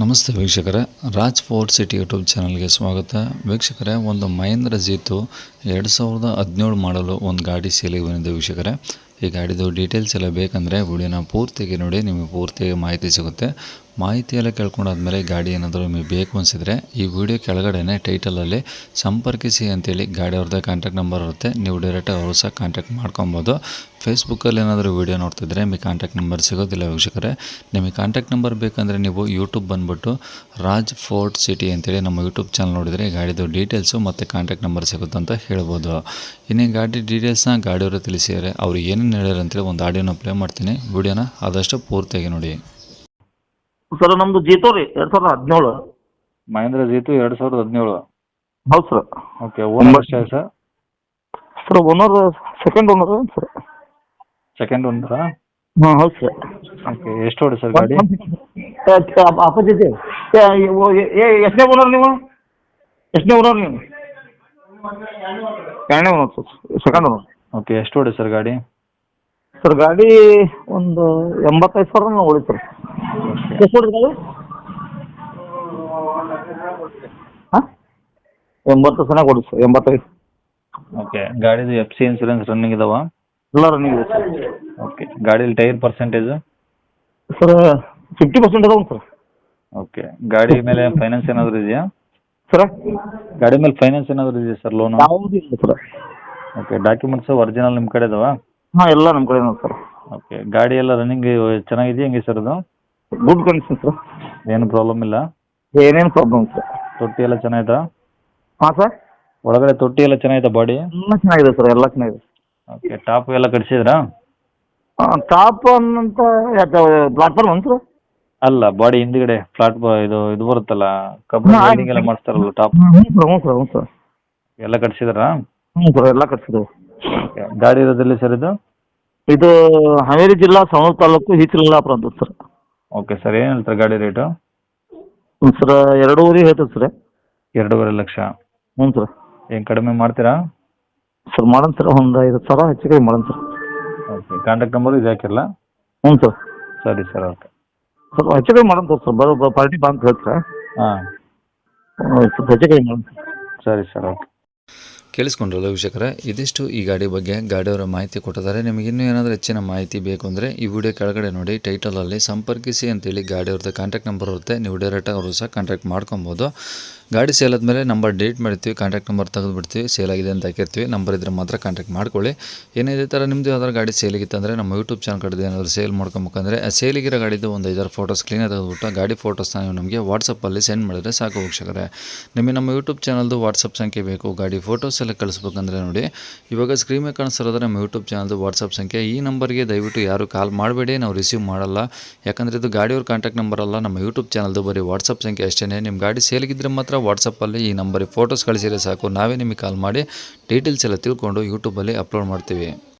ನಮಸ್ತೆ ವೀಕ್ಷಕರೇ, Raj fort city YouTube ಚಾನಲ್ಗೆ ಸ್ವಾಗತ. ವೀಕ್ಷಕರೇ, ಒಂದು ಮಹೇಂದ್ರ ಜೀತು ಎರಡು ಸಾವಿರದ ಹದಿನೇಳು ಮಾಡಲು ಒಂದು ಗಾಡಿ ಸೇಲಿಗೆ ಬಂದಿದೆ ವೀಕ್ಷಕರೇ. ಈ ಗಾಡಿದು ಡೀಟೇಲ್ಸ್ ಎಲ್ಲ ಬೇಕಂದರೆ ವಿಡಿಯೋನ ಪೂರ್ತಿಗೆ ನೋಡಿ, ನಿಮಗೆ ಪೂರ್ತಿಯಾಗಿ ಮಾಹಿತಿ ಸಿಗುತ್ತೆ. ಮಾಹಿತಿ ಎಲ್ಲ ಕೇಳ್ಕೊಂಡಾದ್ಮೇಲೆ ಗಾಡಿ ಏನಾದರೂ ನಿಮಗೆ ಬೇಕು ಅನಿಸಿದರೆ ಈ ವಿಡಿಯೋ ಕೆಳಗಡೆನೆ ಟೈಟಲಲ್ಲಿ ಸಂಪರ್ಕಿಸಿ ಅಂತೇಳಿ ಗಾಡಿ ಅವ್ರದ್ದ ಕಾಂಟ್ಯಾಕ್ಟ್ ನಂಬರ್ ಇರುತ್ತೆ. ನೀವು ಡೈರೆಕ್ಟಾಗಿ ಅವರು ಸಹ ಕಾಂಟ್ಯಾಕ್ಟ್ ಮಾಡ್ಕೊಬೋದು. ಫೇಸ್ಬುಕ್ಕಲ್ಲಿ ಏನಾದರೂ ವೀಡಿಯೋ ನೋಡ್ತಿದ್ರೆ ನಿಮಗೆ ಕಾಂಟ್ಯಾಕ್ಟ್ ನಂಬರ್ ಸಿಗೋದಿಲ್ಲ ವೀಕ್ಷಕರೇ. ನಿಮಗೆ ಕಾಂಟ್ಯಾಕ್ಟ್ ನಂಬರ್ ಬೇಕಂದರೆ ನೀವು ಯೂಟ್ಯೂಬ್ ಬಂದುಬಿಟ್ಟು ರಾಜ್ ಫೋರ್ಟ್ ಸಿಟಿ ಅಂತೇಳಿ ನಮ್ಮ ಯೂಟ್ಯೂಬ್ ಚಾನಲ್ ನೋಡಿದರೆ ಗಾಡಿದು ಡೀಟೇಲ್ಸು ಮತ್ತು ಕಾಂಟ್ಯಾಕ್ಟ್ ನಂಬರ್ ಸಿಗುತ್ತೆ ಅಂತ ಹೇಳ್ಬೋದು. ಇನ್ನೇ ಗಾಡಿ ಡೀಟೇಲ್ಸ್ನ ಗಾಡಿಯವರು ತಿಳಿಸಿದರೆ ಅವ್ರು ಏನೇನು ಹೇಳ್ಯಾರ ಅಂತೇಳಿ ಒಂದು ಆಡಿಯೋನ ಪ್ಲೇ ಮಾಡ್ತೀನಿ. ವೀಡಿಯೋನ ಆದಷ್ಟು ಪೂರ್ತಿಯಾಗಿ ನೋಡಿ. ಸರ್ ನಮ್ದು ಜೀತೋ ರೀ ಎರಡ್ ಸಾವಿರದ ಹದಿನೇಳು ಮಹೇಂದ್ರ ಜೀತು ಎರಡ್ ಸಾವಿರದ ಹದಿನೇಳು ಹೌದು ಸರ್. ಓಕೆ ಓನರ್ ಎಷ್ಟು sir? Sir owner second owner sir? Second owner ಹಾಂ ಹೌದು ಸರ್. ಓಕೆ ಎಷ್ಟು ಹೊಡೆ ಸರ್ ಗಾಡಿ? ಆಪೋಸಿಟ್ ಎಷ್ಟನೇ ಓನರ್ ನೀವು? ಎಷ್ಟನೇ ಓನರ್ ನೀವು? ಎರಡನೇ owner sir second owner okay ಎಷ್ಟು ಹೊಡೆ ಸರ್ ಗಾಡಿ? ಸರ್ ಗಾಡಿ ಒಂದು ಎಂಬತ್ತೈದು ಸಾವಿರ ಉಳಿ ಸರ್. ಎಷ್ಟು ಹಾಂ? ಎಂಬತ್ತು ಸಲ ಕೊಡಿ ಸರ್ ಎಂಬತ್ತೈದು. ಓಕೆ ಗಾಡಿದು ಎಫ್ ಸಿ ಇನ್ಸೂರೆನ್ಸ್ ರನ್ನಿಂಗ್ ಇದಾವ? ಎಲ್ಲ ರನ್ನಿಂಗ್ ಇದೆ ಸರ್. ಓಕೆ ಗಾಡೀಲಿ tyre percentage sir fifty percent ಅದಾವ ಸರ್. ಓಕೆ ಗಾಡಿ ಮೇಲೆ ಫೈನಾನ್ಸ್ ಏನಾದರೂ ಇದೆಯಾ? ಸರ್? ಗಾಡಿ ಮೇಲೆ ಫೈನಾನ್ಸ್ ಏನಾದರೂ ಇದೆಯಾ ಸರ್ ಲೋನ್ ಯಾವುದೂ ಇಲ್ಲ ಸರ್. ಓಕೆ ಡಾಕ್ಯುಮೆಂಟ್ಸ್ ಒರಿಜಿನಲ್ ನಿಮ್ಮ ಕಡೆ ಇದಾವ ಹಾಂ ಎಲ್ಲ ನಮ್ಮ ಕಡೆ ಸರ್. ಓಕೆ ಗಾಡಿ ಎಲ್ಲ ರನ್ನಿಂಗ್ ಚೆನ್ನಾಗಿದೆಯಾ ಹೆಂಗೆ ಸರ್ ಅದು? ಗುಡ್ ಕಂಡೀಷನ್ ಸರ್ ಏನು ಪ್ರಾಬ್ಲಮ್ ಇಲ್ಲ. ಏನೇನು ಪ್ರಾಬ್ಲಮ್ ಸರ್ ತೊಟ್ಟಿ ಎಲ್ಲ ಚೆನ್ನಾಯ್ತಾ ಹಾಂ ಸರ್ ಒಳಗಡೆ ತೊಟ್ಟಿ ಎಲ್ಲ ಚೆನ್ನಾಗಿದೆ ಬಾಡಿ ಎಲ್ಲ ಚೆನ್ನಾಗಿದೆ ಸರ್ ಎಲ್ಲ ಚೆನ್ನಾಗಿದೆ. ಓಕೆ ಟಾಪ್ ಎಲ್ಲ ಕಟ್ಸಿದ್ರಾ? ಟಾಪ್ ಅನ್ನಂತ ಪ್ಲಾಟ್ಫಾರ್ಮ್ ಒಂದು ಸರ್ ಅಲ್ಲ ಬಾಡಿ ಹಿಂದ್ಗಡೆ ಫ್ಲಾಟ್ ಇದು ಇದು ಬರುತ್ತಲ್ಲ ಕಬ್ಬು ಹಾ, ವೆಲ್ಡಿಂಗ್ ಎಲ್ಲ ಮಾಡ್ತಾರಲ್ಲ ಟಾಪ್ ಹ್ಞೂ ಸರ್ ಹ್ಞೂ ಸರ್ ಎಲ್ಲ ಕಟ್ಸಿದ್ರಾ? ಹ್ಞೂ ಸರ್ ಎಲ್ಲ ಕಟ್ಸಿದ್ರು ಗಾಡಿ ಇರೋದಿಲ್ಲ ಸರ್ ಇದು? ಇದು ಹಾವೇರಿ ಜಿಲ್ಲಾ ಸವಣೂರು ತಾಲೂಕು ಹಿಚಲಲ್ಲಾಪುರ ಅಂತ ಸರ್ ಓಕೆ ಸರ್ ಏನು ಹೇಳ್ತಾರೆ ಗಾಡಿ ರೇಟು? ಸರ್ ಎರಡೂವರೆ ಹೇಳ್ತದೆ ಸರ್. ಎರಡೂವರೆ ಲಕ್ಷ. ಹ್ಞೂ ಸರ್. ಏನು ಕಡಿಮೆ ಮಾಡ್ತೀರಾ? ಸರ್ ಮಾಡೋಣ ಸರ್ ಒಂದು ಐದು ಸಾವಿರ ಹೆಚ್ಚು ಕಡಿಮೆ ಮಾಡೋಣ ಸರ್. ಓಕೆ ಕಾಂಟ್ಯಾಕ್ಟ್ ನಂಬರ್ ಇದು ಹಾಕಿರಲ್ಲ? ಹ್ಞೂ ಸರ್. ಸರಿ ಸರ್ ಓಕೆ. ಸ್ವಲ್ಪ ಹೆಚ್ಚು ಕಡಿಮೆ ಮಾಡೋಣ ಸರ್ ಬರೋ ಪಾರ್ಟಿ ಬಾ ಅಂತ ಹೇಳ್ತಾರೆ? ಹಾಂ. ಸ್ವಲ್ಪ ಹೆಚ್ಚು ಕಡಿಮೆ ಮಾಡೋಣ ಸರಿ ಸರ್ ಓಕೆ. ಕೇಳಿಸ್ಕೊಂಡ್ರಲ್ಲ ವೀಕ್ಷಕರ, ಇದಿಷ್ಟು ಈ ಗಾಡಿ ಬಗ್ಗೆ ಗಾಡಿಯವರ ಮಾಹಿತಿ ಕೊಟ್ಟಿದ್ದಾರೆ. ನಿಮಗೆ ಇನ್ನೂ ಏನಾದರೂ ಹೆಚ್ಚಿನ ಮಾಹಿತಿ ಬೇಕು ಅಂದರೆ ಈ ವಿಡಿಯೋ ಕೆಳಗಡೆ ನೋಡಿ ಟೈಟಲಲ್ಲಿ ಸಂಪರ್ಕಿಸಿ ಅಂತೇಳಿ ಗಾಡಿಯವ್ರದ್ದು ಕಾಂಟ್ಯಾಕ್ಟ್ ನಂಬರ್ ಇರುತ್ತೆ. ನೀವು ಡೈರೆಕ್ಟಾಗಿ ಅವರು ಸಹ ಕಾಂಟ್ಯಾಕ್ಟ್ ಮಾಡ್ಕೊಬೋದು. ಗಾಡಿ ಸೇಲ್ ಆದಮೇಲೆ ನಂಬರ್ ಡೇಟ್ ಮಾಡ್ತೀವಿ ಕಾಂಟ್ಯಾಕ್ಟ್ ನಂಬರ್ ತೆಗೆದುಬಿಡ್ತೀವಿ ಸೇಲ್ ಆಗಿದೆ ಅಂತ ಹಾಕಿರ್ತೀವಿ. ನಂಬರ್ ಇದ್ರೆ ಮಾತ್ರ ಕಾಂಟ್ಯಾಕ್ಟ್ ಮಾಡ್ಕೊಳ್ಳಿ. ಏನೇ ಇದೇ ಥರ ನಿಮ್ಮದು ಯಾವ್ದಾರು ಗಾಡಿ ಸೇಲಿಗಿತ್ತು ಅಂದರೆ ನಮ್ಮ ಯೂಟ್ಯೂಬ್ ಚಾನಲ್ ಕಡೆದು ಏನಾದರೂ ಸೇಲ್ ಮಾಡ್ಕೊಬೇಕಂದ್ರೆ, ಆ ಸೇಲಿಗಿರೋ ಗಾಡಿದು ಒಂದು ಐದಾರು ಫೋಟೋಸ್ ಕ್ಲೀನಾಗಿ ತೆಗೆದುಬಿಟ್ಟು ಗಾಡಿ ಫೋಟೋಸ್ನ ನೀವು ನಮಗೆ ವಾಟ್ಸಪ್ಪಲ್ಲಿ ಸೆಂಡ್ ಮಾಡಿದ್ರೆ ಸಾಕು ವೀಕ್ಷಕರೇ. ನಿಮಗೆ ನಮ್ಮ ಯೂಟ್ಯೂಬ್ ಚಾನಲ್ದು ವಾಟ್ಸಪ್ ಸಂಖ್ಯೆ ಬೇಕು, ಗಾಡಿ ಫೋಟೋಸ್ ಎಲ್ಲ ಕಳಿಸ್ಬೇಕಂದ್ರೆ ನೋಡಿ. ಇವಾಗ ಸ್ಕ್ರೀನ್ ಮೇಲೆ ಕಾಣಿಸ್ತಿರೋದ್ರೆ ನಮ್ಮ ಯೂಟ್ಯೂಬ್ ಚಾನಲ್ದು ವಾಟ್ಸಪ್ ಸಂಖ್ಯೆ. ಈ ನಂಬರ್ಗೆ ದಯವಿಟ್ಟು ಯಾರು ಕಾಲ್ ಮಾಡಬೇಡಿ, ನಾವು ರಿಸೀವ್ ಮಾಡಲ್ಲ. ಯಾಕಂದರೆ ಇದು ಗಾಡಿಯವ್ರ ಕಾಂಟ್ಯಾಕ್ಟ್ ನಂಬರ್ ಅಲ್ಲ, ನಮ್ಮ ಯೂಟ್ಯೂಬ್ ಚಾನಲ್ದು ಬರೀ ವಾಟ್ಸಪ್ ಸಂಖ್ಯೆ ಅಷ್ಟೇ ನಿಮ್ಮ ಗಾಡಿ ಸೇಲಿಗಿದ್ರೆ ಮಾತ್ರ ವಾಟ್ಸಪ್ಪಲ್ಲಿ ಈ ನಂಬರಿಗೆ ಫೋಟೋಸ್ ಕಳಿಸಿದ್ರೆ ಸಾಕು. ನಾವೇ ನಿಮಗೆ ಕಾಲ್ ಮಾಡಿ ಡೀಟೇಲ್ಸ್ ಎಲ್ಲ ತಿಳ್ಕೊಂಡು ಯೂಟ್ಯೂಬಲ್ಲಿ ಅಪ್ಲೋಡ್ ಮಾಡ್ತೀವಿ.